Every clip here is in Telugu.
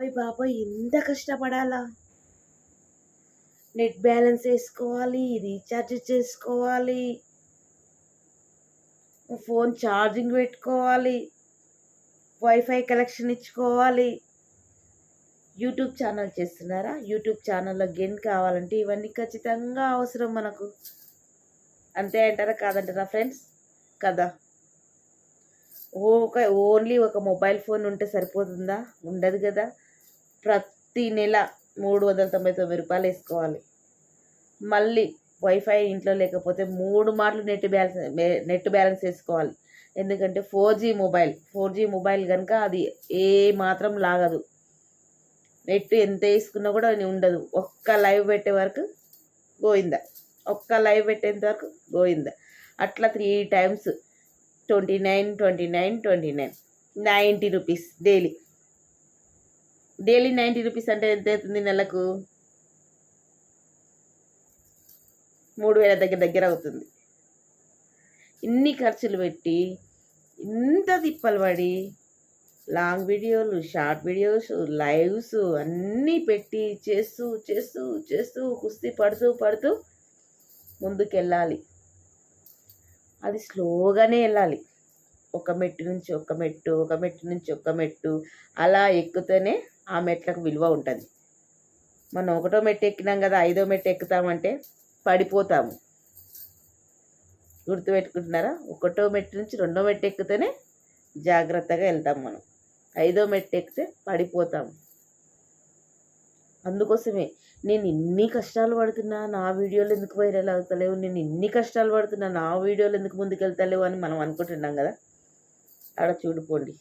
అయ్య బాబాయ్ ఎంత కష్టపడాలా? నెట్ బ్యాలెన్స్ వేసుకోవాలి రీఛార్జ్ చేసుకోవాలి. ఫోన్ ఛార్జింగ్ పెట్టుకోవాలి. వైఫై కలెక్షన్ ఇచ్చుకోవాలి. యూట్యూబ్ ఛానల్ చేస్తున్నారా? యూట్యూబ్ ఛానల్లో గెన్ కావాలంటే ఇవన్నీ ఖచ్చితంగా అవసరం మనకు. అంతే అంటారా? కాదంటారా ఫ్రెండ్స్? కదా. ఒక ఓన్లీ ఒక మొబైల్ ఫోన్ ఉంటే సరిపోతుందా? ఉండదు కదా. ప్రతి నెల మూడు వందల తొంభై తొమ్మిది రూపాయలు వేసుకోవాలి. మళ్ళీ వైఫై ఇంట్లో లేకపోతే మూడు మార్లు నెట్ బ్యాలెన్స్ నెట్ బ్యాలెన్స్ వేసుకోవాలి. ఎందుకంటే four G mobile four G mobile కనుక అది ఏ మాత్రం లాగదు. నెట్ ఎంత వేసుకున్నా కూడా ఉండదు. ఒక్క లైవ్ పెట్టే వరకు గోయిందా ఒక్క లైవ్ పెట్టేంత వరకు గోయిందా అట్లా three times twenty nine twenty nine twenty nine. Ninety rupees daily. Daily ninety rupees అంటే ఎంత అవుతుంది నెలకు? మూడు వేల దగ్గర దగ్గర అవుతుంది. ఇన్ని ఖర్చులు పెట్టి ఇంత తిప్పలు పడి లాంగ్ వీడియోలు షార్ట్ వీడియోస్ లైవ్స్ అన్నీ పెట్టి చేస్తూ చేస్తూ చేస్తూ కుస్తీ పడుతూ పడుతూ ముందుకెళ్ళాలి. అది స్లోగానే వెళ్ళాలి. ఒక మెట్టు నుంచి ఒక మెట్టు ఒక మెట్టు నుంచి ఒక మెట్టు అలా ఎక్కుతూనే ఆ మెట్లకు విలువ ఉంటుంది. మనం ఒకటో మెట్టు ఎక్కినాం కదా ఐదో మెట్టు ఎక్కుతామంటే పడిపోతాము. గుర్తుపెట్టుకుంటున్నారా? ఒకటో మెట్టు నుంచి రెండో మెట్టు ఎక్కితేనే జాగ్రత్తగా వెళ్తాం మనం. ఐదో మెట్టు ఎక్కితే పడిపోతాం అందుకోసమే నేను ఇన్ని కష్టాలు పడుతున్నా నా వీడియోలు ఎందుకు వైరల్ అవుతలేవు నేను ఇన్ని కష్టాలు పడుతున్నా నా వీడియోలు ఎందుకు ముందుకు వెళ్తలేవు అని మనం అనుకుంటున్నాం కదా? ఆడ చూడుకోండి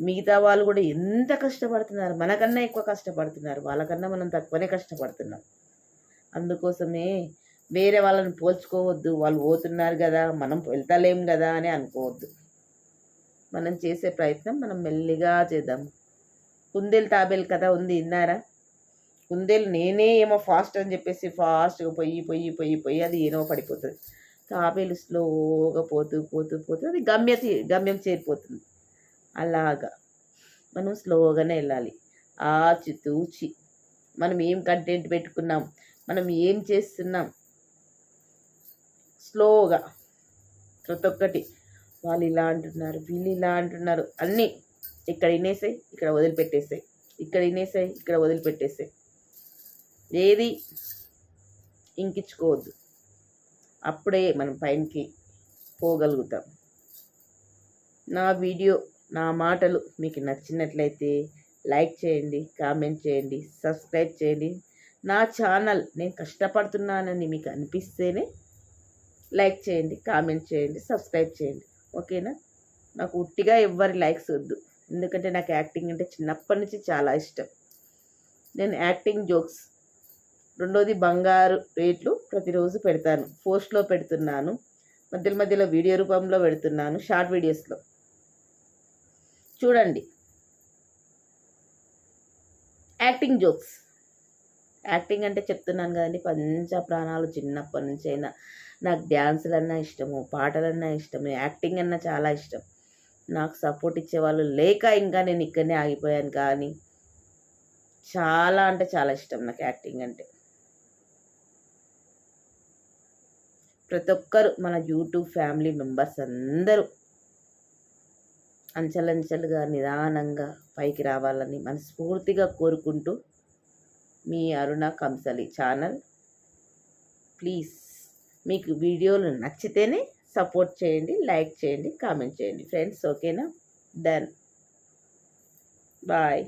మిగతా వాళ్ళు కూడా ఎంత కష్టపడుతున్నారు? మనకన్నా ఎక్కువ కష్టపడుతున్నారు. వాళ్ళకన్నా మనం తక్కువనే కష్టపడుతున్నాం. అందుకోసమే వేరే వాళ్ళని పోల్చుకోవద్దు. వాళ్ళు పోతున్నారు కదా మనం వెళ్తలేం కదా అని అనుకోవద్దు. మనం చేసే ప్రయత్నం మనం మెల్లిగా చేద్దాం. కుందేలు తాబేలు కథ ఉంది విన్నారా? కుందేలు నేనే ఏమో ఫాస్ట్ అని చెప్పేసి ఫాస్ట్గా పొయ్యి పొయ్యి పొయ్యి పొయ్యి అది ఏమో పడిపోతుంది. తాబేలు స్లోగా పోతూ పోతూ పోతూ అది గమ్య గమ్యం చేరిపోతుంది. అలాగా. మనం స్లోగానే వెళ్ళాలి. ఆచి తూచి. మనం ఏం కంటెంట్ పెట్టుకున్నాం? మనం ఏం చేస్తున్నాం? స్లోగా. ప్రతి ఒక్కటి. వాళ్ళు ఇలా అంటున్నారు వీళ్ళు ఇలా అంటున్నారు. అన్నీ ఇక్కడ వినేసాయి ఇక్కడ వదిలిపెట్టేసాయి. ఇక్కడ వినేసాయి ఇక్కడ వదిలిపెట్టేసాయి. ఏది ఇంకించుకోవద్దు. అప్పుడే మనం పైనకి పోగలుగుతాం. నా వీడియో నా మాటలు మీకు నచ్చినట్లయితే లైక్ చేయండి కామెంట్ చేయండి సబ్స్క్రైబ్ చేయండి. నా ఛానల్ నేను కష్టపడుతున్నానని మీకు అనిపిస్తేనే లైక్ చేయండి కామెంట్ చేయండి సబ్స్క్రైబ్ చేయండి. ఓకేనా? నాకు ఉట్టిగా ఎవ్వరి లైక్స్ వద్దు. ఎందుకంటే నాకు యాక్టింగ్ అంటే చిన్నప్పటి నుంచి చాలా ఇష్టం. నేను యాక్టింగ్ జోక్స్ రెండోది బంగారు రేట్లు ప్రతిరోజు పెడతాను. పోస్ట్లో పెడుతున్నాను. మధ్యలో మధ్యలో వీడియో రూపంలో పెడుతున్నాను షార్ట్ వీడియోస్లో. చూడండి. యాక్టింగ్ జోక్స్ యాక్టింగ్ అంటే చెప్తున్నాను కదండి. పంచ ప్రాణాలు చిన్నప్పటి నుంచి అయినా నాకు డ్యాన్సులన్నా ఇష్టము పాటలన్నా ఇష్టము యాక్టింగ్ అన్నా చాలా ఇష్టం. నాకు సపోర్ట్ ఇచ్చేవాళ్ళు లేక ఇంకా నేను ఇక్కడనే ఆగిపోయాను కానీ చాలా అంటే చాలా ఇష్టం నాకు యాక్టింగ్ అంటే. ప్రతి ఒక్కరు మన యూట్యూబ్ ఫ్యామిలీ మెంబర్స్ అందరూ అంచెలంచెలుగా నిదానంగా పైకి రావాలని మనస్ఫూర్తిగా కోరుకుంటూ మీ అరుణ కంసలి ఛానల్. ప్లీజ్ మీకు వీడియోలు నచ్చితేనే సపోర్ట్ చేయండి లైక్ చేయండి కామెంట్ చేయండి. ఫ్రెండ్స్ ఓకేనా? డన్. బాయ్.